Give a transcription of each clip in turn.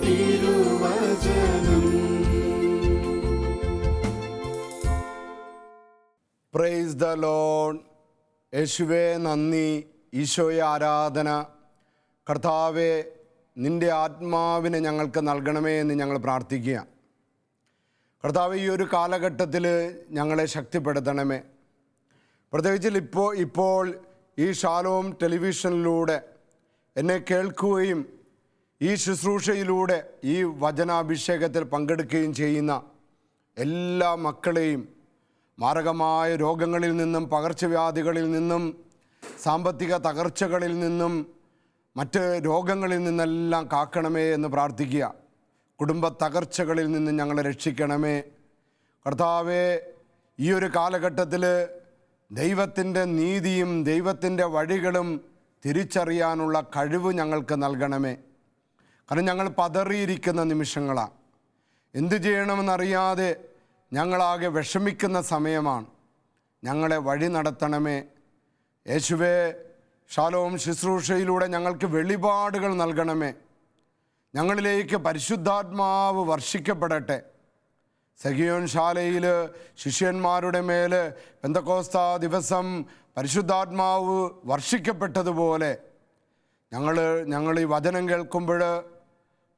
തിരുവചനം. Praise the loan യേശുവേ നന്ദി. ഈശോയെ ആരാധന. കർത്താവെ നിന്റെ ആത്മാവിനെ ഞങ്ങൾക്ക് നൽകണമേ എന്ന് ഞങ്ങൾ പ്രാർത്ഥിക്കുക. കർത്താവ് ഈ ഒരു കാലഘട്ടത്തിൽ ഞങ്ങളെ ശക്തിപ്പെടുത്തണമേ. പ്രത്യേകിച്ചിൽ ഇപ്പോൾ ഇപ്പോൾ ഈ ഷാലോം ടെലിവിഷനിലൂടെ എന്നെ കേൾക്കുകയും ഈ ശുശ്രൂഷയിലൂടെ ഈ വചനാഭിഷേകത്തിൽ പങ്കെടുക്കുകയും ചെയ്യുന്ന എല്ലാ മക്കളെയും മാരകമായ രോഗങ്ങളിൽ നിന്നും പകർച്ചവ്യാധികളിൽ നിന്നും സാമ്പത്തിക തകർച്ചകളിൽ നിന്നും മറ്റ് രോഗങ്ങളിൽ നിന്നെല്ലാം കാക്കണമേ എന്ന് പ്രാർത്ഥിക്കുക. കുടുംബ തകർച്ചകളിൽ നിന്നും ഞങ്ങളെ രക്ഷിക്കണമേ. കർത്താവെ ഈ ഒരു കാലഘട്ടത്തിൽ ദൈവത്തിന്റെ നീതിയും ദൈവത്തിന്റെ വഴികളും തിരിച്ചറിയാനുള്ള കഴിവ് ഞങ്ങൾക്ക് നൽകണമേ. കാരണം ഞങ്ങൾ പതറിയിരിക്കുന്ന നിമിഷങ്ങളാണ്. എന്തു ചെയ്യണമെന്നറിയാതെ ഞങ്ങളാകെ വിഷമിക്കുന്ന സമയമാണ്. ഞങ്ങളെ വഴി നടത്തണമേ. യേശുവേ ശാലോം ശുശ്രൂഷയിലൂടെ ഞങ്ങൾക്ക് വെളിപാടുകൾ നൽകണമേ. ഞങ്ങളിലേക്ക് പരിശുദ്ധാത്മാവ് വർഷിക്കപ്പെടട്ടെ. സഖിയോൻ ശാലയിൽ ശിഷ്യന്മാരുടെ മേൽ പെന്തക്കോസ്ത ദിവസം പരിശുദ്ധാത്മാവ് വർഷിക്കപ്പെട്ടതുപോലെ ഞങ്ങൾ ഞങ്ങൾ ഈ വചനം കേൾക്കുമ്പോൾ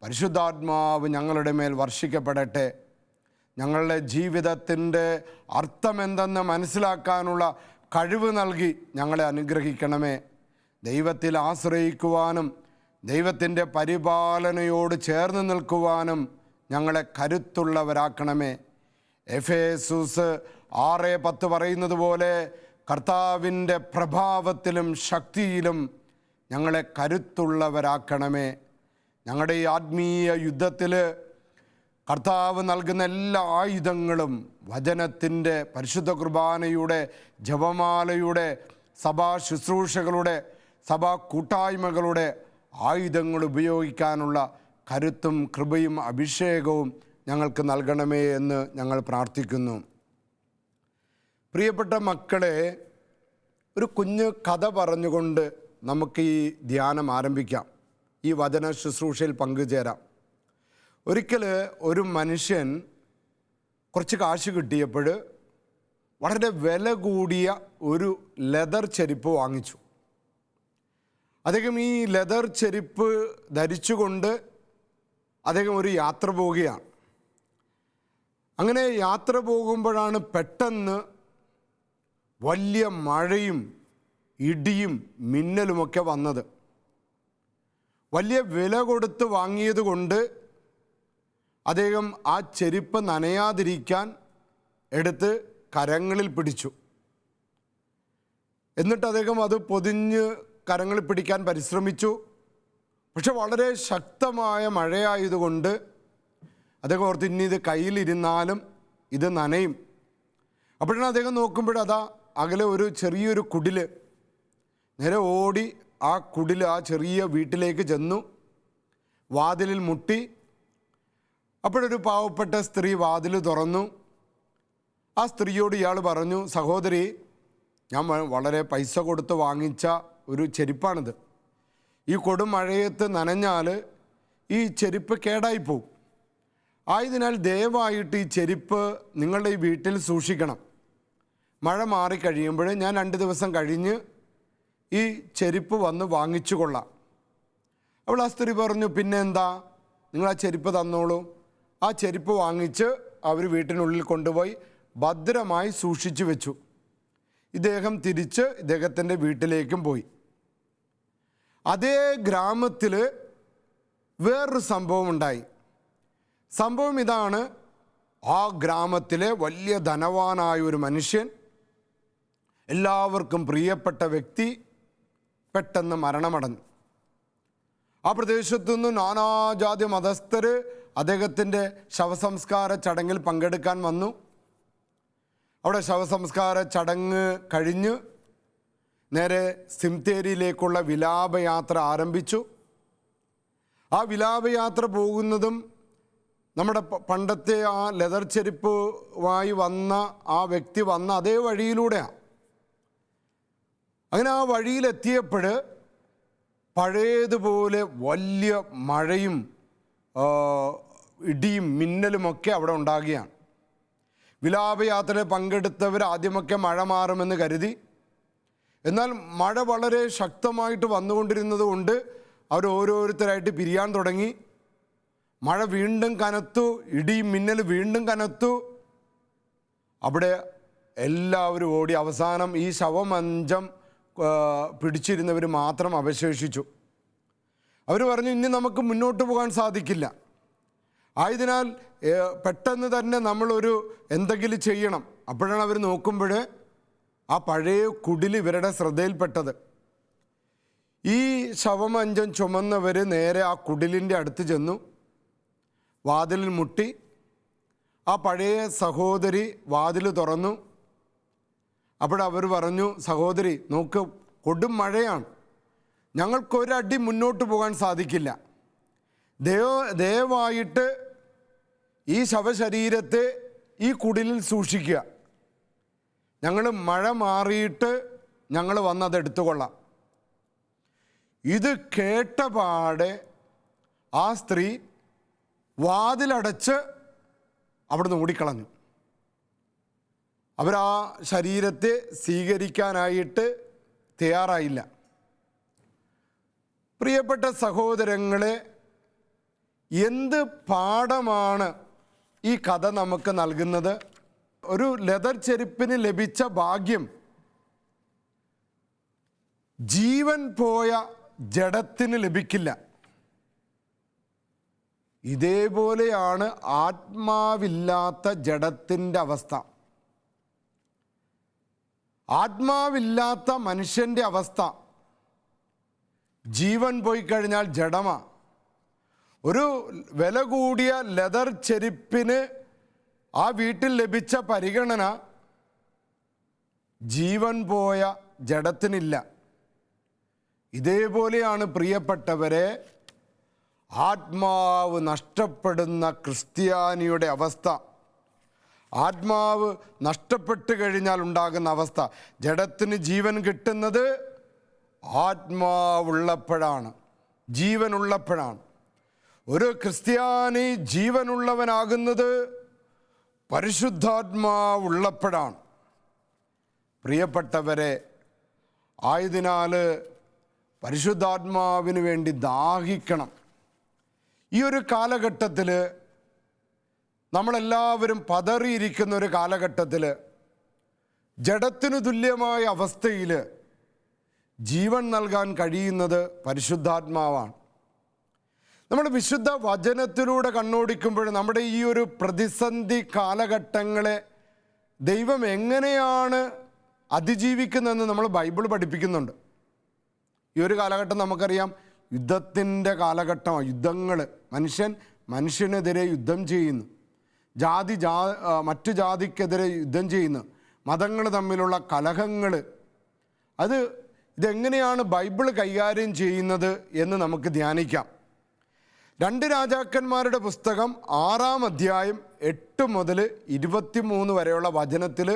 പരിശുദ്ധാത്മാവ് ഞങ്ങളുടെ മേൽ വർഷിക്കപ്പെടട്ടെ. ഞങ്ങളുടെ ജീവിതത്തിന്റെ അർത്ഥമെന്തെന്ന് മനസ്സിലാക്കാനുള്ള കഴിവ് നൽകി ഞങ്ങളെ അനുഗ്രഹിക്കണമേ. ദൈവത്തിൽ ആശ്രയിക്കുവാനും ദൈവത്തിന്റെ പരിപാലനയോട് ചേർന്ന് നിൽക്കുവാനും ഞങ്ങളെ കരുത്തുള്ളവരാക്കണമേ. എഫേസൂസ് ആറ് പത്ത് പറയുന്നത് പോലെ കർത്താവിന്റെ പ്രഭാവത്തിലും ശക്തിയിലും ഞങ്ങളെ കരുത്തുള്ളവരാക്കണമേ. ഞങ്ങളുടെ ഈ ആത്മീയ യുദ്ധത്തിൽ കർത്താവ് നൽകുന്ന എല്ലാ ആയുധങ്ങളും വചനത്തിന്റെ പരിശുദ്ധ കുർബാനയുടെ ജപമാലയുടെ സഭാ ശുശ്രൂഷകളുടെ സഭാ കൂട്ടായ്മകളുടെ ആയുധങ്ങൾ ഉപയോഗിക്കാനുള്ള കരുത്തും കൃപയും അഭിഷേകവും ഞങ്ങൾക്ക് നൽകണമേ എന്ന് ഞങ്ങൾ പ്രാർത്ഥിക്കുന്നു. പ്രിയപ്പെട്ട മക്കളെ ഒരു കുഞ്ഞ് കഥ പറഞ്ഞുകൊണ്ട് നമുക്ക് ഈ ധ്യാനം ആരംഭിക്കാം. ഈ വചന ശുശ്രൂഷയിൽ പങ്കുചേരാം. ഒരിക്കൽ ഒരു മനുഷ്യൻ കുറച്ച് കാശ് കിട്ടിയപ്പോൾ വളരെ വില കൂടിയ ഒരു ലെതർ ചെരുപ്പ് വാങ്ങിച്ചു. അദ്ദേഹം ഈ ലെതർ ചെരുപ്പ് ധരിച്ചുകൊണ്ട് അദ്ദേഹം ഒരു യാത്ര പോവുകയാണ്. അങ്ങനെ യാത്ര പോകുമ്പോഴാണ് പെട്ടെന്ന് വലിയ മഴയും ഇടിയും മിന്നലുമൊക്കെ വന്നത്. വലിയ വില കൊടുത്ത് വാങ്ങിയത് കൊണ്ട് അദ്ദേഹം ആ ചെരുപ്പ് നനയാതിരിക്കാൻ എടുത്ത് കരങ്ങളിൽ പിടിച്ചു. എന്നിട്ട് അദ്ദേഹം അത് പൊതിഞ്ഞ് കരങ്ങളിൽ പിടിക്കാൻ പരിശ്രമിച്ചു. പക്ഷെ വളരെ ശക്തമായ മഴയായതുകൊണ്ട് അദ്ദേഹം ഓർത്ത് ഇനി ഇത് കയ്യിലിരുന്നാലും ഇത് നനയും. അപ്പോഴാണ് അദ്ദേഹം നോക്കുമ്പോഴതാ അകലെ ഒരു ചെറിയൊരു കുടിൽ നേരെ ഓടി ആ കുടിൽ ആ ചെറിയ വീട്ടിലേക്ക് ചെന്നു. വാതിലിൽ മുട്ടി. അപ്പോഴൊരു പാവപ്പെട്ട സ്ത്രീ വാതിൽ തുറന്നു. ആ സ്ത്രീയോട് ഇയാൾ പറഞ്ഞു സഹോദരി ഞാൻ വളരെ പൈസ കൊടുത്ത് വാങ്ങിച്ച ഒരു ചെരുപ്പാണിത്. ഈ കൊടുമഴയത്ത് നനഞ്ഞാൽ ഈ ചെരുപ്പ് കേടായിപ്പോവും. ആയതിനാൽ ദയവായിട്ട് ഈ ചെരുപ്പ് നിങ്ങളുടെ ഈ വീട്ടിൽ സൂക്ഷിക്കണം. മഴ മാറിക്കഴിയുമ്പോൾ ഞാൻ രണ്ട് ദിവസം കഴിഞ്ഞ് ഈ ചെരുപ്പ് വന്ന് വാങ്ങിച്ചു കൊള്ളാം. അവൾ ആ സ്ത്രീ പറഞ്ഞു പിന്നെ എന്താ നിങ്ങൾ ആ ചെരുപ്പ് തന്നോളൂ. ആ ചെരുപ്പ് വാങ്ങിച്ച് അവർ വീട്ടിനുള്ളിൽ കൊണ്ടുപോയി ഭദ്രമായി സൂക്ഷിച്ചു വെച്ചു. ഇദ്ദേഹം തിരിച്ച് ഇദ്ദേഹത്തിന്റെ വീട്ടിലേക്കും പോയി. അതേ ഗ്രാമത്തിൽ വേറൊരു സംഭവം ഉണ്ടായി. സംഭവം ഇതാണ്. ആ ഗ്രാമത്തിലെ വലിയ ധനവാനായ ഒരു മനുഷ്യൻ എല്ലാവർക്കും പ്രിയപ്പെട്ട വ്യക്തി പെട്ടെന്ന് മരണമടഞ്ഞു. ആ പ്രദേശത്തു നിന്ന് നാനാജാതി മതസ്ഥർ അദ്ദേഹത്തിന്റെ ശവസംസ്കാര ചടങ്ങിൽ പങ്കെടുക്കാൻ വന്നു. അവിടെ ശവസംസ്കാര ചടങ്ങ് കഴിഞ്ഞ് നേരെ സിംതേരിയിലേക്കുള്ള വിലാപയാത്ര ആരംഭിച്ചു. ആ വിലാപയാത്ര പോകുന്നതും നമ്മുടെ പണ്ടത്തെ ആ ലെതർ ചെരുപ്പുമായി വന്ന ആ വ്യക്തി വന്ന അതേ വഴിയിലൂടെയാണ് അങ്ങനെ ആ വഴിയിലെത്തിയപ്പോൾ പഴയതുപോലെ വലിയ മഴയും ഇടിയും മിന്നലുമൊക്കെ അവിടെ ഉണ്ടാകുകയാണ്. വിലാപയാത്രയിൽ പങ്കെടുത്തവർ ആദ്യമൊക്കെ മഴ മാറുമെന്ന് കരുതി. എന്നാൽ മഴ വളരെ ശക്തമായിട്ട് വന്നുകൊണ്ടിരുന്നത് കൊണ്ട് അവർ ഓരോരുത്തരായിട്ട് പിരിയാൻ തുടങ്ങി. മഴ വീണ്ടും കനത്തു ഇടി മിന്നൽ വീണ്ടും കനത്തു. അവിടെ എല്ലാവരും ഓടി അവസാനം ഈ ശവമഞ്ചം പിടിച്ചിരുന്നവർ മാത്രം അവശേഷിച്ചു. അവർ പറഞ്ഞു ഇനി നമുക്ക് മുന്നോട്ട് പോകാൻ സാധിക്കില്ല. ആയതിനാൽ പെട്ടെന്ന് തന്നെ നമ്മളൊരു എന്തെങ്കിലും ചെയ്യണം. അപ്പോഴാണ് അവർ നോക്കുമ്പോൾ ആ പഴയ കുടിൽ ഇവരുടെ ശ്രദ്ധയിൽപ്പെട്ടത്. ഈ ശവമഞ്ചം ചുമന്നവർ നേരെ ആ കുടിലിന്റെ അടുത്ത് ചെന്നു. വാതിലിൽ മുട്ടി. ആ പഴയ സഹോദരി വാതിൽ തുറന്നു. അപ്പോഴവർ പറഞ്ഞു സഹോദരി നോക്ക് കൊടും മഴയാണ്. ഞങ്ങൾക്കൊരടി മുന്നോട്ട് പോകാൻ സാധിക്കില്ല. ദയ ദയവായിട്ട് ഈ ശവശരീരത്തെ ഈ കുടിലിൽ സൂക്ഷിക്കുക. ഞങ്ങൾ മഴ മാറിയിട്ട് ഞങ്ങൾ വന്നത് എടുത്തുകൊള്ളാം. ഇത് കേട്ട പാടെ ആ സ്ത്രീ വാതിലടച്ച് അവിടുന്ന് ഓടിക്കളഞ്ഞു. അവർ ആ ശരീരത്തെ സ്വീകരിക്കാനായിട്ട് തയ്യാറായില്ല. പ്രിയപ്പെട്ട സഹോദരങ്ങളെ എന്ത് പാഠമാണ് ഈ കഥ നമുക്ക് നൽകുന്നത്? ഒരു ലെതർ ചെരുപ്പിന് ലഭിച്ച ഭാഗ്യം. ജീവൻ പോയ ജഡത്തിന് ലഭിക്കില്ല. ഇതേപോലെയാണ് ആത്മാവില്ലാത്ത ജഡത്തിന്റെ അവസ്ഥ. ആത്മാവില്ലാത്ത മനുഷ്യന്റെ അവസ്ഥ. ജീവൻ പോയി കഴിഞ്ഞാൽ ജഡമാ. ഒരു വില കൂടിയ ലെതർ ചെരുപ്പിന് ആ വീട്ടിൽ ലഭിച്ച പരിഗണന ജീവൻ പോയ ജഡത്തിനില്ല. ഇതേപോലെയാണ് പ്രിയപ്പെട്ടവരെ ആത്മാവ് നഷ്ടപ്പെടുന്ന ക്രിസ്ത്യാനിയുടെ അവസ്ഥ. ആത്മാവ് നഷ്ടപ്പെട്ട് കഴിഞ്ഞാൽ ഉണ്ടാകുന്ന അവസ്ഥ. ജഡത്തിന് ജീവൻ കിട്ടുന്നത് ആത്മാവുള്ളപ്പോഴാണ്. ജീവനുള്ളപ്പോഴാണ്. ഒരു ക്രിസ്ത്യാനി ജീവനുള്ളവനാകുന്നത് പരിശുദ്ധാത്മാവുള്ളപ്പോഴാണ്. പ്രിയപ്പെട്ടവരെ ആയതിനാൽ പരിശുദ്ധാത്മാവിന് വേണ്ടി ദാഹിക്കണം. ഈ ഒരു കാലഘട്ടത്തിൽ നമ്മളെല്ലാവരും പതറിയിരിക്കുന്ന ഒരു കാലഘട്ടത്തിൽ ജഡത്തിനു തുല്യമായ അവസ്ഥയിൽ ജീവൻ നൽകാൻ കഴിയുന്നത് പരിശുദ്ധാത്മാവാണ്. നമ്മൾ വിശുദ്ധ വചനത്തിലൂടെ കണ്ണോടിക്കുമ്പോൾ നമ്മുടെ ഈ ഒരു പ്രതിസന്ധി കാലഘട്ടങ്ങളെ ദൈവം എങ്ങനെയാണ് അതിജീവിക്കുന്നതെന്ന് നമ്മൾ ബൈബിൾ പഠിപ്പിക്കുന്നുണ്ട്. ഈ ഒരു കാലഘട്ടം നമുക്കറിയാം യുദ്ധത്തിന്റെ കാലഘട്ടമാണ്. യുദ്ധങ്ങൾ മനുഷ്യൻ മനുഷ്യനെതിരെ യുദ്ധം ചെയ്യുന്നു. ജാതി ജാ മറ്റു ജാതിക്കെതിരെ യുദ്ധം ചെയ്യുന്നു മതങ്ങൾ തമ്മിലുള്ള കലഹങ്ങൾ അത് ഇതെങ്ങനെയാണ് ബൈബിൾ കൈകാര്യം ചെയ്യുന്നത് എന്ന് നമുക്ക് ധ്യാനിക്കാം. രണ്ട് രാജാക്കന്മാരുടെ പുസ്തകം ആറാം അധ്യായം എട്ട് മുതൽ ഇരുപത്തിമൂന്ന് വരെയുള്ള വചനത്തിൽ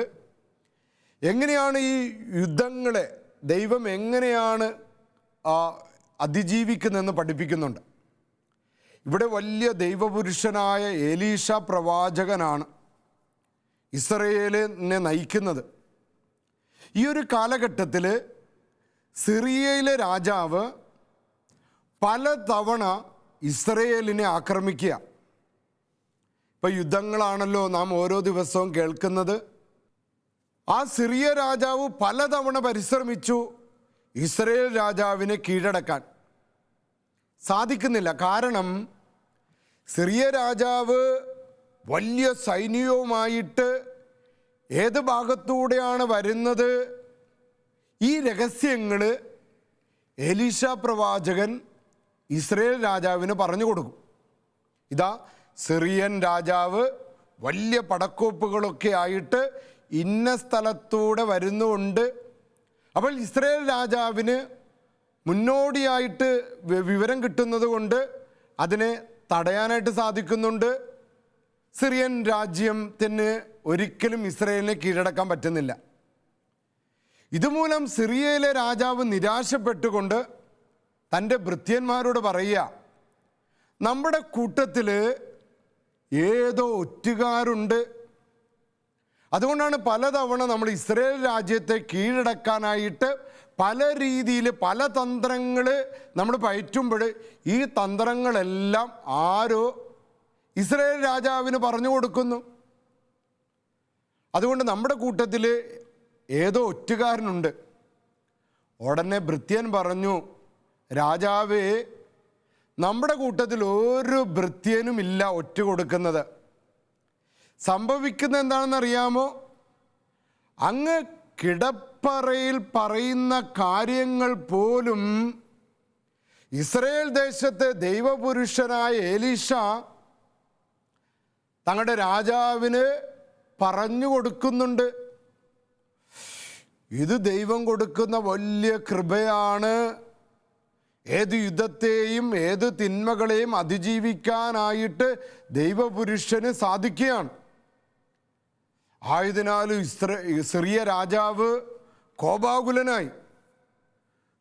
എങ്ങനെയാണ് ഈ യുദ്ധങ്ങളെ ദൈവം എങ്ങനെയാണ് അതിജീവിക്കുന്നതെന്ന് പഠിപ്പിക്കുന്നുണ്ട്. ഇവിടെ വലിയ ദൈവപുരുഷനായ ഏലീഷ പ്രവാചകനാണ് ഇസ്രയേലിനെ നയിക്കുന്നത്. ഈ ഒരു കാലഘട്ടത്തിൽ സിറിയയിലെ രാജാവ് പലതവണ ഇസ്രയേലിനെ ആക്രമിക്കുക. ഇപ്പം യുദ്ധങ്ങളാണല്ലോ നാം ഓരോ ദിവസവും കേൾക്കുന്നത്. ആ സിറിയ രാജാവ് പലതവണ പരിശ്രമിച്ചു ഇസ്രയേൽ രാജാവിനെ കീഴടക്കാൻ. സാധിക്കുന്നില്ല. കാരണം സിറിയ രാജാവ് വലിയ സൈന്യവുമായിട്ട് ഏത് ഭാഗത്തൂടെയാണ് വരുന്നത്? ഈ രഹസ്യങ്ങൾ എലീഷ പ്രവാചകൻ ഇസ്രയേൽ രാജാവിന് പറഞ്ഞു കൊടുക്കും. ഇതാ സിറിയൻ രാജാവ് വലിയ പടക്കോപ്പുകളൊക്കെ ആയിട്ട് ഇന്ന സ്ഥലത്തൂടെ വരുന്നുണ്ട്. അപ്പോൾ ഇസ്രയേൽ രാജാവിന് മുന്നോടിയായിട്ട് വിവരം കിട്ടുന്നത് കൊണ്ട് അതിനെ തടയാനായിട്ട് സാധിക്കുന്നുണ്ട്. സിറിയൻ രാജ്യത്തിന് ഒരിക്കലും ഇസ്രയേലിനെ കീഴടക്കാൻ പറ്റുന്നില്ല. ഇതുമൂലം സിറിയയിലെ രാജാവ് നിരാശപ്പെട്ടുകൊണ്ട് തന്റെ ഭൃത്യന്മാരോട് പറയുക നമ്മുടെ കൂട്ടത്തിൽ ഏതോ ഒറ്റുകാരുണ്ട്. അതുകൊണ്ടാണ് പലതവണ നമ്മൾ ഇസ്രയേൽ രാജ്യത്തെ കീഴടക്കാനായിട്ട് പല രീതിയിൽ പല തന്ത്രങ്ങൾ നമ്മൾ പയറ്റുമ്പോൾ ഈ തന്ത്രങ്ങളെല്ലാം ആരോ ഇസ്രയേൽ രാജാവിന് പറഞ്ഞു കൊടുക്കുന്നു. അതുകൊണ്ട് നമ്മുടെ കൂട്ടത്തിൽ ഏതോ ഒറ്റുകാരനുണ്ട്. ഉടനെ ഭൃത്യൻ പറഞ്ഞു രാജാവേ നമ്മുടെ കൂട്ടത്തിൽ ഒരു ഭൃത്യനും ഇല്ല ഒറ്റ കൊടുക്കുന്നത്. സംഭവിക്കുന്ന എന്താണെന്ന് അറിയാമോ അങ്ങ് കിടപ്പറയിൽ പറയുന്ന കാര്യങ്ങൾ പോലും ഇസ്രയേൽ ദേശത്തെ ദൈവപുരുഷനായ ഏലീഷ തങ്ങളുടെ രാജാവിന് പറഞ്ഞു കൊടുക്കുന്നുണ്ട്. ഇത് ദൈവം കൊടുക്കുന്ന വലിയ കൃപയാണ്. ഏത് യുദ്ധത്തെയും ഏത് തിന്മകളെയും അതിജീവിക്കാനായിട്ട് ദൈവപുരുഷന് സാധിക്കുകയാണ്. ആയതിനാലും ഇസ്ര സിറിയ രാജാവ് കോപാകുലനായി.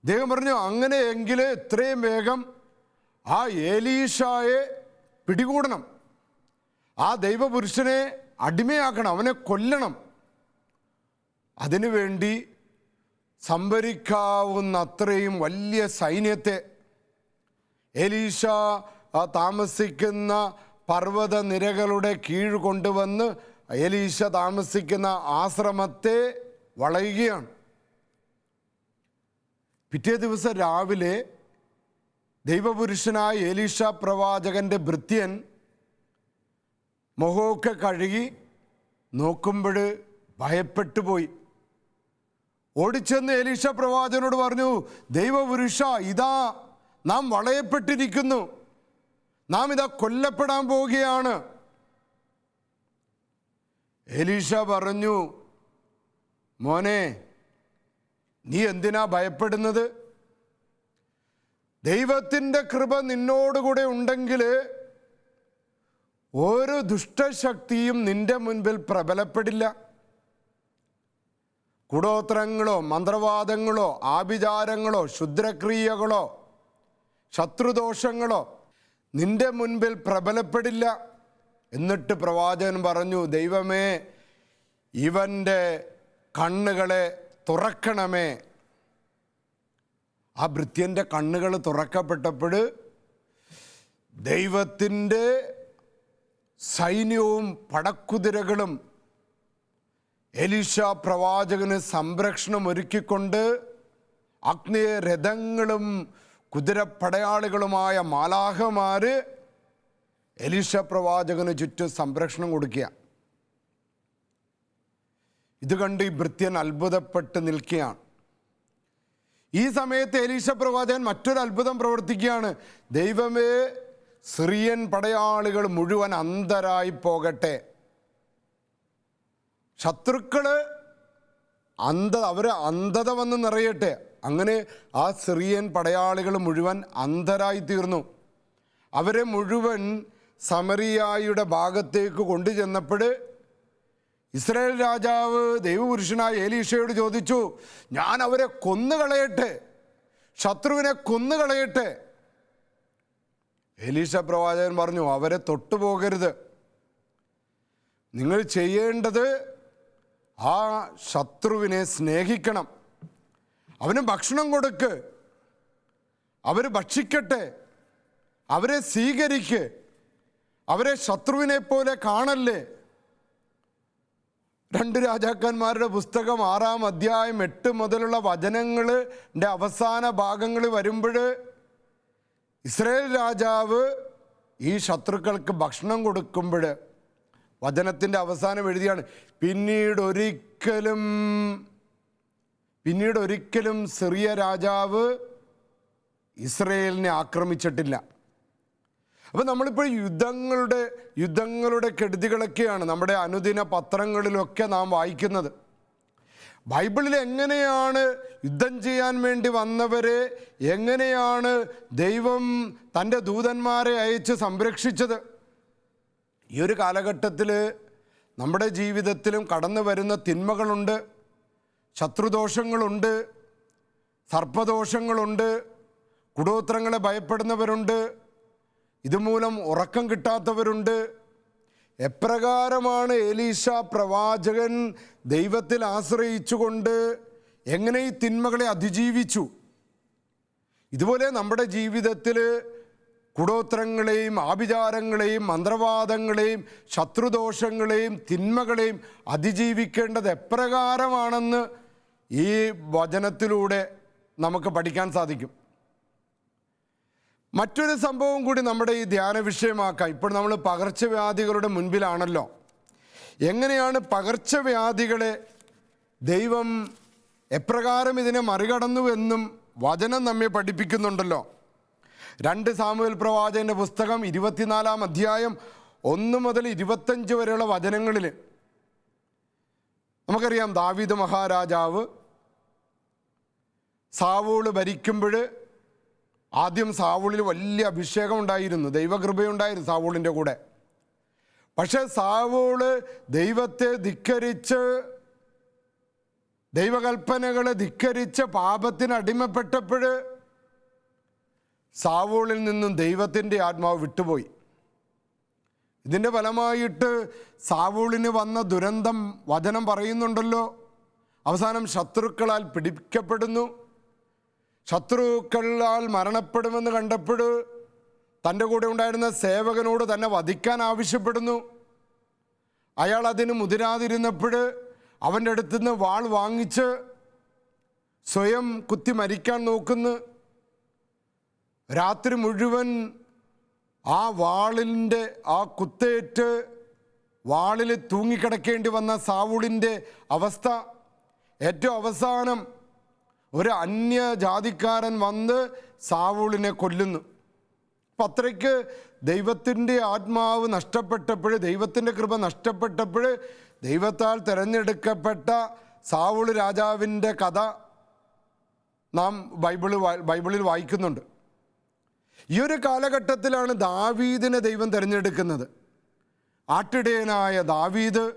ദൈവം പറഞ്ഞു അങ്ങനെയെങ്കിൽ ഇത്രയും വേഗം ആ ഏലീഷായെ പിടികൂടണം. ആ ദൈവപുരുഷനെ അടിമയാക്കണം അവനെ കൊല്ലണം. അതിനുവേണ്ടി സംഭരിക്കാവുന്ന അത്രയും വലിയ സൈന്യത്തെ എലീഷ താമസിക്കുന്ന പർവത നിരകളുടെ കീഴ് കൊണ്ടുവന്ന് എലീഷ താമസിക്കുന്ന ആശ്രമത്തെ വളയുകയാണ്. പിറ്റേ ദിവസം രാവിലെ ദൈവപുരുഷനായ ഏലീഷ പ്രവാചകന്റെ ഭൃത്യൻ മുഖമൊക്കെ കഴുകി നോക്കുമ്പോൾ ഭയപ്പെട്ടു പോയി. ഓടിച്ചെന്ന് ഏലീഷ പ്രവാചകനോട് പറഞ്ഞു ദൈവപുരുഷ ഇതാ നാം വളയപ്പെട്ടിരിക്കുന്നു. നാം ഇതാ കൊല്ലപ്പെടാൻ പോവുകയാണ്. ഏലീഷ പറഞ്ഞു മോനെ നീ എന്തിനാ ഭയപ്പെടുന്നത്? ദൈവത്തിന്റെ കൃപ നിന്നോടുകൂടെ ഉണ്ടെങ്കിൽ ഒരു ദുഷ്ടശക്തിയും നിന്റെ മുൻപിൽ പ്രബലപ്പെടില്ല. കുടോത്രങ്ങളോ മന്ത്രവാദങ്ങളോ ആഭിചാരങ്ങളോ ക്ഷുദ്രക്രിയകളോ ശത്രുദോഷങ്ങളോ നിന്റെ മുൻപിൽ പ്രബലപ്പെടില്ല. എന്നിട്ട് പ്രവാചകൻ പറഞ്ഞു ദൈവമേ ഇവന്റെ കണ്ണുകളെ തുറക്കണമേ. ആ ഭൃത്യന്റെ കണ്ണുകൾ തുറക്കപ്പെട്ടപ്പോൾ ദൈവത്തിന്റെ സൈന്യവും പടക്കുതിരകളും എലിഷ പ്രവാചകന് സംരക്ഷണം ഒരുക്കിക്കൊണ്ട് അഗ്നിയ രഥങ്ങളും കുതിരപ്പടയാളികളുമായ മാലാഹമാര് എലിഷ പ്രവാചകന് ചുറ്റും സംരക്ഷണം കൊടുക്കുക ഇത് കണ്ട് ഈ ഭൃത്യൻ അത്ഭുതപ്പെട്ട് നിൽക്കുകയാണ്. ഈ സമയത്ത് എലീഷ പ്രവാചകൻ മറ്റൊരു അത്ഭുതം പ്രവർത്തിക്കുകയാണ്. ദൈവമേ സിറിയൻ പടയാളികൾ മുഴുവൻ അന്ധരായി പോകട്ടെ. ശത്രുക്കൾ അന്ധ അവർ അന്ധത വന്ന് നിറയട്ടെ. അങ്ങനെ ആ സിറിയൻ പടയാളികൾ മുഴുവൻ അന്ധരായി തീർന്നു. അവരെ മുഴുവൻ സമറിയായുടെ ഭാഗത്തേക്ക് കൊണ്ടുചെന്നപ്പോൾ ഇസ്രായേൽ രാജാവ് ദൈവപുരുഷനായ ഏലീഷയോട് ചോദിച്ചു ഞാൻ അവരെ കൊന്നുകളയട്ടെ? ശത്രുവിനെ കൊന്നുകളയട്ടെ? ഏലീഷ പ്രവാചകൻ പറഞ്ഞു അവരെ തൊട്ടുപോകരുത്. നിങ്ങൾ ചെയ്യേണ്ടത് ആ ശത്രുവിനെ സ്നേഹിക്കണം. അവന് ഭക്ഷണം കൊടുക്ക്. അവർ ഭക്ഷിക്കട്ടെ. അവരെ സ്വീകരിക്ക്. അവരെ ശത്രുവിനെ പോലെ കാണല്ലേ. രണ്ട് രാജാക്കന്മാരുടെ പുസ്തകം ആറാം അധ്യായം എട്ട് മുതലുള്ള വചനങ്ങളുടെ അവസാന ഭാഗങ്ങൾ വരുമ്പോൾ ഇസ്രയേൽ രാജാവ് ഈ ശത്രുക്കൾക്ക് ഭക്ഷണം കൊടുക്കുമ്പോൾ വചനത്തിന്റെ അവസാനം എഴുതിയാണ് പിന്നീട് ഒരിക്കലും പിന്നീട് ഒരിക്കലും സിറിയ രാജാവ് ഇസ്രയേലിനെ ആക്രമിച്ചിട്ടില്ല. അപ്പം നമ്മളിപ്പോൾ യുദ്ധങ്ങളുടെ യുദ്ധങ്ങളുടെ കെടുതികളൊക്കെയാണ് നമ്മുടെ അനുദിന പത്രങ്ങളിലൊക്കെ നാം വായിക്കുന്നത്. ബൈബിളിൽ എങ്ങനെയാണ് യുദ്ധം ചെയ്യാൻ വേണ്ടി വന്നവരെ എങ്ങനെയാണ് ദൈവം തന്റെ ദൂതന്മാരെ അയച്ച് സംരക്ഷിച്ചത്? ഈ ഒരു കാലഘട്ടത്തിൽ നമ്മുടെ ജീവിതത്തിലും കടന്നു വരുന്ന തിന്മകളുണ്ട് ശത്രുദോഷങ്ങളുണ്ട് സർപ്പദോഷങ്ങളുണ്ട് കുടോത്രങ്ങളെ ഭയപ്പെടുന്നവരുണ്ട് ഇതുമൂലം ഉറക്കം കിട്ടാത്തവരുണ്ട്. എപ്രകാരമാണ് ഏലീശ പ്രവാചകൻ ദൈവത്തിൽ ആശ്രയിച്ചുകൊണ്ട് എങ്ങനെ ഈ തിന്മകളെ അതിജീവിച്ചു? ഇതുപോലെ നമ്മുടെ ജീവിതത്തിൽ കുടോത്രങ്ങളെയും ആഭിചാരങ്ങളെയും മന്ത്രവാദങ്ങളെയും ശത്രുദോഷങ്ങളെയും തിന്മകളെയും അതിജീവിക്കേണ്ടത് എപ്രകാരമാണെന്ന് ഈ വചനത്തിലൂടെ നമുക്ക് പഠിക്കാൻ സാധിക്കും. മറ്റൊരു സംഭവം കൂടി നമ്മുടെ ഈ ധ്യാന വിഷയമാക്കാം. ഇപ്പോൾ നമ്മൾ പകർച്ചവ്യാധികളുടെ മുൻപിലാണല്ലോ. എങ്ങനെയാണ് പകർച്ചവ്യാധികളെ ദൈവം എപ്രകാരം ഇതിനെ മറികടന്നു എന്നും വചനം നമ്മെ പഠിപ്പിക്കുന്നുണ്ടല്ലോ. രണ്ട് സാമുവൽ പ്രവാചകന്റെ പുസ്തകം ഇരുപത്തിനാലാം അധ്യായം ഒന്ന് മുതൽ ഇരുപത്തഞ്ച് വരെയുള്ള വചനങ്ങളിൽ നമുക്കറിയാം ദാവീദ് മഹാരാജാവ് സാവൂൾ ഭരിക്കുമ്പോൾ ആദ്യം സാവൂളിൽ വലിയ അഭിഷേകം ഉണ്ടായിരുന്നു ദൈവകൃപയുണ്ടായിരുന്നു സാവൂളിന്റെ കൂടെ. പക്ഷെ സാവൂൾ ദൈവത്തെ ധിക്കരിച്ച് ദൈവകൽപ്പനകളെ ധിക്കരിച്ച് പാപത്തിന് അടിമപ്പെട്ടപ്പോൾ സാവൂളിൽ നിന്നും ദൈവത്തിന്റെ ആത്മാവ് വിട്ടുപോയി. ഇതിന്റെ ഫലമായിട്ട് സാവൂളിന് വന്ന ദുരന്തം വചനം പറയുന്നുണ്ടല്ലോ. അവസാനം ശത്രുക്കളാൽ പിടിക്കപ്പെടുന്നു. ശത്രുക്കളാൽ മരണപ്പെടുമെന്ന് കണ്ടപ്പോൾ തന്റെ കൂടെ ഉണ്ടായിരുന്ന സേവകനോട് തന്നെ വധിക്കാൻ ആവശ്യപ്പെടുന്നു. അയാൾ അതിന് മുതിരാതിരുന്നപ്പോൾ അവന്റെ അടുത്ത് നിന്ന് വാൾ വാങ്ങിച്ച് സ്വയം കുത്തി മരിക്കാൻ നോക്കുന്നു. രാത്രി മുഴുവൻ ആ വാളിന്റെ ആ കുത്തേറ്റ് വാളിൽ തൂങ്ങിക്കിടക്കേണ്ടി വന്ന സാവൂളിന്റെ അവസ്ഥ ഏറ്റവും അവസാനം ഒരു അന്യ ജാതിക്കാരൻ വന്ന് സാവൂളിനെ കൊല്ലുന്നു. അപ്പം അത്രയ്ക്ക് ദൈവത്തിന്റെ ആത്മാവ് നഷ്ടപ്പെട്ടപ്പോൾ ദൈവത്തിന്റെ കൃപ നഷ്ടപ്പെട്ടപ്പോൾ ദൈവത്താൽ തിരഞ്ഞെടുക്കപ്പെട്ട സാവൂൾ രാജാവിന്റെ കഥ നാം ബൈബിൾ ബൈബിളിൽ വായിക്കുന്നുണ്ട്. ഈ ഒരു കാലഘട്ടത്തിലാണ് ദാവീദിനെ ദൈവം തിരഞ്ഞെടുക്കുന്നത്. ആട്ടിടയനായ ദാവീദ്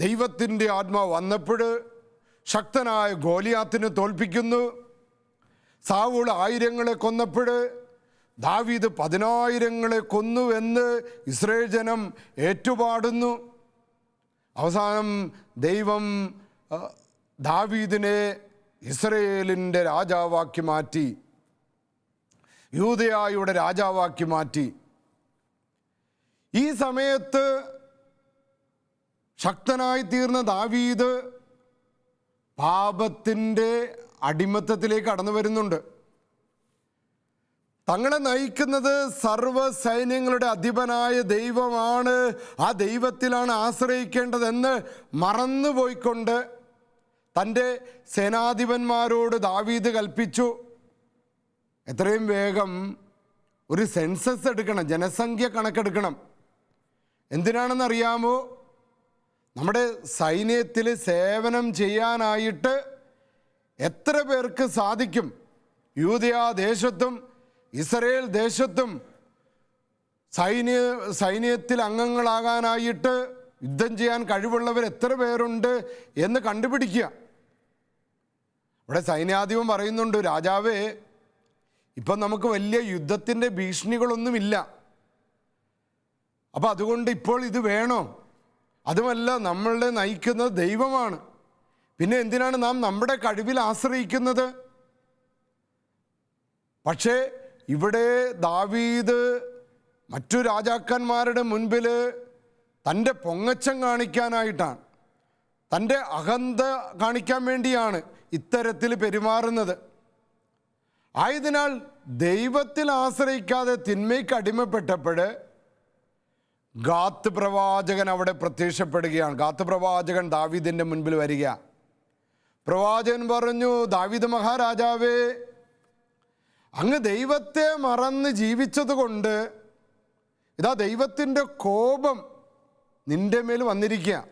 ദൈവത്തിന്റെ ആത്മാവ് വന്നപ്പോൾ ശക്തനായ ഗോലിയാത്തിനെ തോൽപ്പിക്കുന്നു. സാവൂൾ ആയിരങ്ങളെ കൊന്നപ്പോൾ ദാവീദ് പതിനായിരങ്ങളെ കൊന്നു എന്ന് ഇസ്രയേൽ ജനം ഏറ്റുപാടുന്നു. അവസാനം ദൈവം ദാവീദിനെ ഇസ്രയേലിന്റെ രാജാവാക്കി മാറ്റി. യൂതയായുടെ രാജാവാക്കി മാറ്റി. ഈ സമയത്ത് ശക്തനായി തീർന്ന ദാവീദ് പാപത്തിന്റെ അടിമത്തത്തിലേക്ക് കടന്നു വരുന്നുണ്ട്. തങ്ങളെ നയിക്കുന്നത് സർവ സൈന്യങ്ങളുടെ അധിപനായ ദൈവമാണ്. ആ ദൈവത്തിലാണ് ആശ്രയിക്കേണ്ടതെന്ന് മറന്നുപോയിക്കൊണ്ട് തന്റെ സേനാധിപന്മാരോട് ദാവീദ് കൽപ്പിച്ചു. എത്രയും വേഗം ഒരു സെൻസസ് എടുക്കണം ജനസംഖ്യ കണക്കെടുക്കണം. എന്തിനാണെന്നറിയാമോ? നമ്മുടെ സൈന്യത്തിൽ സേവനം ചെയ്യാനായിട്ട് എത്ര പേർക്ക് സാധിക്കും? യൂതിയ ദേശത്തും ഇസ്രയേൽ ദേശത്തും സൈന്യ സൈന്യത്തിൽ അംഗങ്ങളാകാനായിട്ട് യുദ്ധം ചെയ്യാൻ കഴിവുള്ളവർ എത്ര പേരുണ്ട് എന്ന് കണ്ടുപിടിക്കുക. ഇവിടെ സൈന്യാധിപം പറയുന്നുണ്ട് രാജാവേ ഇപ്പം നമുക്ക് വലിയ യുദ്ധത്തിന്റെ ഭീഷണികളൊന്നുമില്ല. അപ്പം അതുകൊണ്ട് ഇപ്പോൾ ഇത് വേണോ? അതുമല്ല നമ്മളെ നയിക്കുന്നത് ദൈവമാണ്. പിന്നെ എന്തിനാണ് നാം നമ്മുടെ കഴിവിൽ ആശ്രയിക്കുന്നത്? പക്ഷേ ഇവിടെ ദാവീദ് മറ്റു രാജാക്കന്മാരുടെ മുൻപിൽ തന്റെ പൊങ്ങച്ചം കാണിക്കാനായിട്ടാണ്. തന്റെ അഹന്ത കാണിക്കാൻ വേണ്ടിയാണ് ഇത്തരത്തിൽ പെരുമാറുന്നത്. ആയതിനാൽ ദൈവത്തിൽ ആശ്രയിക്കാതെ തിന്മയ്ക്ക് അടിമപ്പെട്ടപ്പോൾ ഗാത്ത് പ്രവാചകൻ അവിടെ പ്രത്യക്ഷപ്പെടുകയാണ്. ഗാത്ത് പ്രവാചകൻ ദാവീദിന്റെ മുൻപിൽ വരിക. പ്രവാചകൻ പറഞ്ഞു ദാവീദ് മഹാരാജാവേ അങ്ങ് ദൈവത്തെ മറന്ന് ജീവിച്ചതുകൊണ്ട് ഇതാ ദൈവത്തിന്റെ കോപം നിന്റെ മേൽ വന്നിരിക്കുക.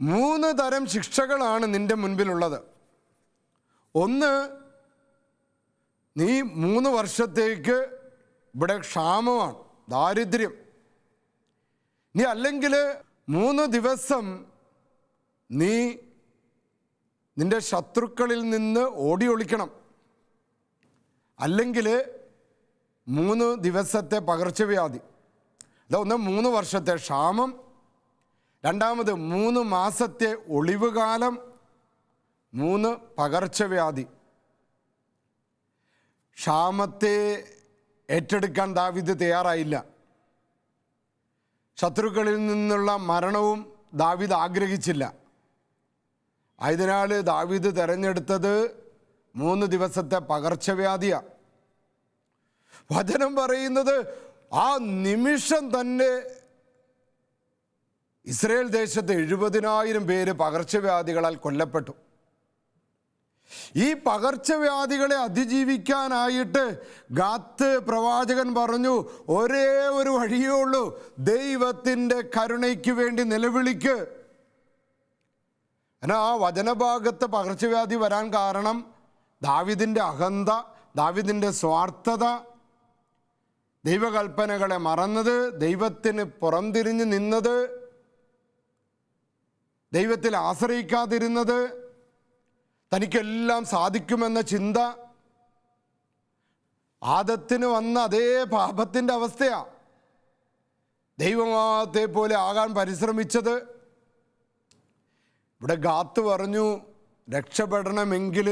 മൂന്ന് തരം ശിക്ഷകളാണ് നിന്റെ മുൻപിലുള്ളത്. ഒന്ന് നീ മൂന്ന് വർഷത്തേക്ക് ഇവിടെ ക്ഷാമമാണ്. ദാരിദ്ര്യം. നീ അല്ലെങ്കിൽ മൂന്ന് ദിവസം നീ നിന്റെ ശത്രുക്കളിൽ നിന്ന് ഓടി ഒളിക്കണം. അല്ലെങ്കിൽ മൂന്ന് ദിവസത്തെ പകർച്ചവ്യാധി. അതൊന്ന് മൂന്ന് വർഷത്തെ ക്ഷാമം. രണ്ടാമത് മൂന്ന് മാസത്തെ ഒളിവുകാലം. മൂന്ന് പകർച്ചവ്യാധി. ക്ഷാമത്തെ ഏറ്റെടുക്കാൻ ദാവിദ് തയ്യാറായില്ല. ശത്രുക്കളിൽ നിന്നുള്ള മരണവും ദാവിദ് ആഗ്രഹിച്ചില്ല. ആയതിനാൽ ദാവിദ് തിരഞ്ഞെടുത്തത് മൂന്ന് ദിവസത്തെ പകർച്ചവ്യാധിയാണ് വചനം പറയുന്നത് ആ നിമിഷം തന്നെ ഇസ്രയേൽ ദേശത്ത് എഴുപതിനായിരം പേര് പകർച്ചവ്യാധികളാൽ കൊല്ലപ്പെട്ടു. ഈ പകർച്ചവ്യാധികളെ അതിജീവിക്കാനായിട്ട് ഗാത്ത് പ്രവാചകൻ പറഞ്ഞു ഒരേ ഒരു വഴിയേ ഉള്ളൂ. ദൈവത്തിന്റെ കരുണയ്ക്ക് വേണ്ടി നിലവിളിക്ക്. എന്നാൽ ആ വചനഭാഗത്ത് പകർച്ചവ്യാധി വരാൻ കാരണം ദാവിദിന്റെ അഹന്ത ദാവിദിന്റെ സ്വാർത്ഥത ദൈവകൽപ്പനകളെ മറന്നത് ദൈവത്തിന് പുറംതിരിഞ്ഞ് നിന്നത് ദൈവത്തിൽ ആശ്രയിക്കാതിരുന്നത് തനിക്കെല്ലാം സാധിക്കുമെന്ന ചിന്ത ആദത്തിന് വന്ന അതേ പാപത്തിന്റെ അവസ്ഥയാ. ദൈവമാത്തെ പോലെ ആകാൻ പരിശ്രമിച്ചത്. ഇവിടെ ഗാത്ത് പറഞ്ഞു രക്ഷപ്പെടണമെങ്കിൽ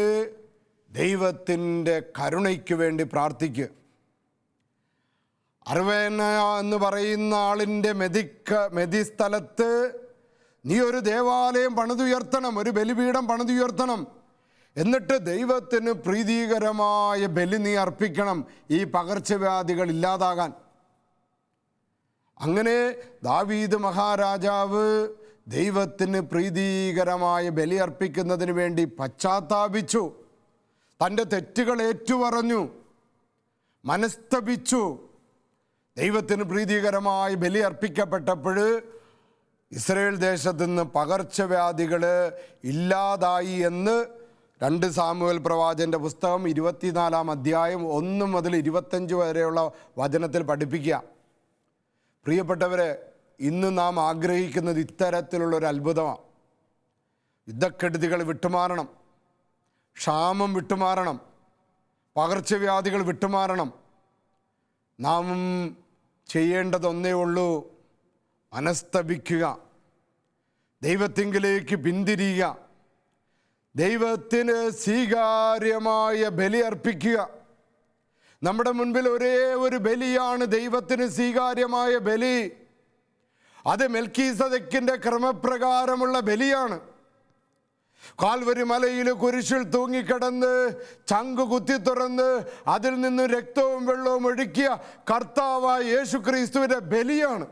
ദൈവത്തിന്റെ കരുണയ്ക്ക് വേണ്ടി പ്രാർത്ഥിക്കുക അർവേന എന്ന് പറയുന്ന ആളിന്റെ മെതിക്ക മെതി സ്ഥലത്ത് നീ ഒരു ദേവാലയം പണിതുയർത്തണം ഒരു ബലിപീഠം പണിതുയർത്തണം. എന്നിട്ട് ദൈവത്തിന് പ്രീതികരമായ ബലി നീ അർപ്പിക്കണം ഈ പകർച്ചവ്യാധികൾ ഇല്ലാതാകാൻ. അങ്ങനെ ദാവീദ് മഹാരാജാവ് ദൈവത്തിന് പ്രീതികരമായ ബലി അർപ്പിക്കുന്നതിന് വേണ്ടി പശ്ചാത്താപിച്ചു. തന്റെ തെറ്റുകൾ ഏറ്റുപറഞ്ഞു. മനസ്തപിച്ചു. ദൈവത്തിന് പ്രീതികരമായ ബലി അർപ്പിക്കപ്പെട്ടപ്പോൾ ഇസ്രയേൽ ദേശത്ത് നിന്ന് പകർച്ചവ്യാധികൾ ഇല്ലാതായി എന്ന് രണ്ട് സാമുവൽ പ്രവാചന്റെ പുസ്തകം ഇരുപത്തിനാലാം അധ്യായം ഒന്ന് മുതൽ ഇരുപത്തഞ്ച് വരെയുള്ള വചനത്തിൽ പഠിപ്പിക്കുക. പ്രിയപ്പെട്ടവരെ ഇന്ന് നാം ആഗ്രഹിക്കുന്നത് ഇത്തരത്തിലുള്ള ഒരു അത്ഭുതമാണ് യുദ്ധക്കെടുതികൾ വിട്ടുമാറണം. ക്ഷാമം വിട്ടുമാറണം. പകർച്ചവ്യാധികൾ വിട്ടുമാറണം. നാം ചെയ്യേണ്ടതൊന്നേ ഉള്ളൂ മനസ്തപിക്കുക. ദൈവത്തിങ്കിലേക്ക് പിന്തിരിയുക. ദൈവത്തിന് സ്വീകാര്യമായ ബലി അർപ്പിക്കുക. നമ്മുടെ മുൻപിൽ ഒരേ ഒരു ബലിയാണ് ദൈവത്തിന് സ്വീകാര്യമായ ബലി. അത് മെൽക്കീസദക്കിന്റെ ക്രമപ്രകാരമുള്ള ബലിയാണ്. കാൽവരി മലയിൽ കുരിശിൽ തൂങ്ങിക്കിടന്ന് ചങ്ക് കുത്തി തുറന്ന് അതിൽ നിന്ന് രക്തവും വെള്ളവും ഒഴുക്കിയ കർത്താവായ യേശു ക്രിസ്തുവിന്റെ ബലിയാണ്.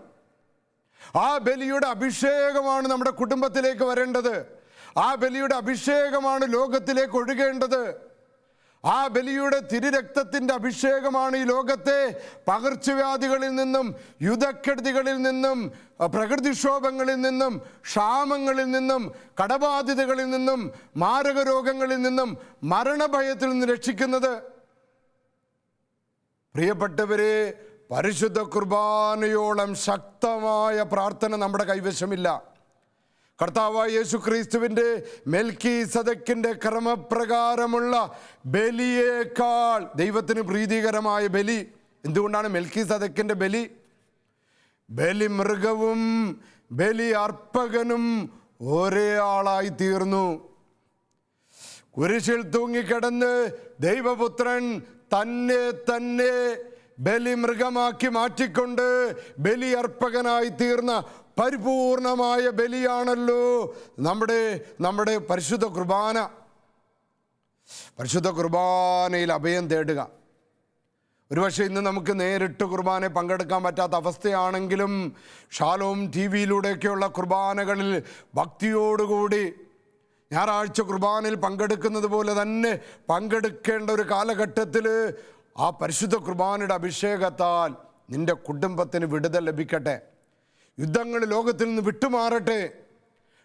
ആ ബലിയുടെ അഭിഷേകമാണ് നമ്മുടെ കുടുംബത്തിലേക്ക് വരേണ്ടത്. ആ ബലിയുടെ അഭിഷേകമാണ് ലോകത്തിലേക്ക് ഒഴുകേണ്ടത്. ആ ബലിയുടെ തിരുരക്തത്തിന്റെ അഭിഷേകമാണ് ഈ ലോകത്തെ പകർച്ചവ്യാധികളിൽ നിന്നും യുദ്ധക്കെടുതികളിൽ നിന്നും പ്രകൃതിക്ഷോഭങ്ങളിൽ നിന്നും ക്ഷാമങ്ങളിൽ നിന്നും കടബാധിതകളിൽ നിന്നും മാരക രോഗങ്ങളിൽ നിന്നും മരണഭയത്തിൽ നിന്ന് രക്ഷിക്കുന്നത്. പ്രിയപ്പെട്ടവരെ പരിശുദ്ധ കുർബാനയോളം ശക്തമായ പ്രാർത്ഥന നമ്മുടെ കൈവശമില്ല. കർത്താവായ യേശു ക്രിസ്തുവിന്റെ മെൽക്കി സദക്കിന്റെ ക്രമപ്രകാരമുള്ള ബലിയേക്കാൾ ദൈവത്തിന് പ്രീതികരമായ ബലി. എന്തുകൊണ്ടാണ് മെൽക്കി സദക്കിന്റെ ബലി? ബലി മൃഗവും ബലി അർപ്പകനും ഒരേ ആളായി തീർന്നു കുരിശിൽ തൂങ്ങിക്കിടന്ന് ദൈവപുത്രൻ തന്നെ തന്നെ ബലിമൃഗമാക്കി മാറ്റിക്കൊണ്ട് ബലി അർപ്പകനായി തീർന്ന പരിപൂർണമായ ബലിയാണല്ലോ. നമ്മുടെ നമ്മുടെ പരിശുദ്ധ കുർബാന. പരിശുദ്ധ കുർബാനയിൽ അഭയം തേടുക. ഒരുപക്ഷെ ഇന്ന് നമുക്ക് നേരിട്ട് കുർബാന പങ്കെടുക്കാൻ പറ്റാത്ത അവസ്ഥയാണെങ്കിലും ഷാലോം ടി വിയിലൂടെയൊക്കെയുള്ള കുർബാനകളിൽ ഭക്തിയോടുകൂടി ഞായറാഴ്ച കുർബാനയിൽ പങ്കെടുക്കുന്നത് പോലെ തന്നെ പങ്കെടുക്കേണ്ട ഒരു കാലഘട്ടത്തിൽ ആ പരിശുദ്ധ കുർബാനയുടെ അഭിഷേകത്താൽ നിന്റെ കുടുംബത്തിന് വിടുതൽ ലഭിക്കട്ടെ. യുദ്ധങ്ങൾ ലോകത്തിൽ നിന്ന് വിട്ടുമാറട്ടെ.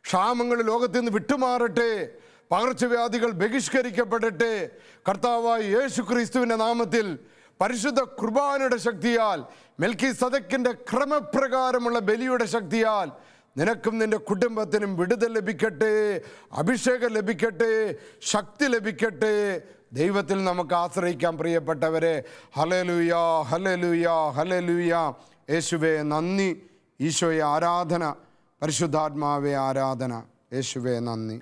ക്ഷാമങ്ങൾ ലോകത്തിൽ നിന്ന് വിട്ടുമാറട്ടെ. പകർച്ചവ്യാധികൾ ബഹിഷ്കരിക്കപ്പെടട്ടെ. കർത്താവായ യേശു ക്രിസ്തുവിന്റെ നാമത്തിൽ പരിശുദ്ധ കുർബാനയുടെ ശക്തിയാൽ മെൽക്കി സദക്കിന്റെ ക്രമപ്രകാരമുള്ള ബലിയുടെ ശക്തിയാൽ നിനക്കും നിന്റെ കുടുംബത്തിനും വിടുതൽ ലഭിക്കട്ടെ. അഭിഷേകം ലഭിക്കട്ടെ. ശക്തി ലഭിക്കട്ടെ. ദൈവത്തിൽ നമുക്ക് ആശ്രയിക്കാൻ പ്രിയപ്പെട്ടവരെ. ഹലലുയ ഹലലുയ ഹലലുയ യേശുവേ നന്ദി. ഈശോയെ ആരാധന പരിശുദ്ധാത്മാവെ ആരാധന. യേശുവെ നന്ദി.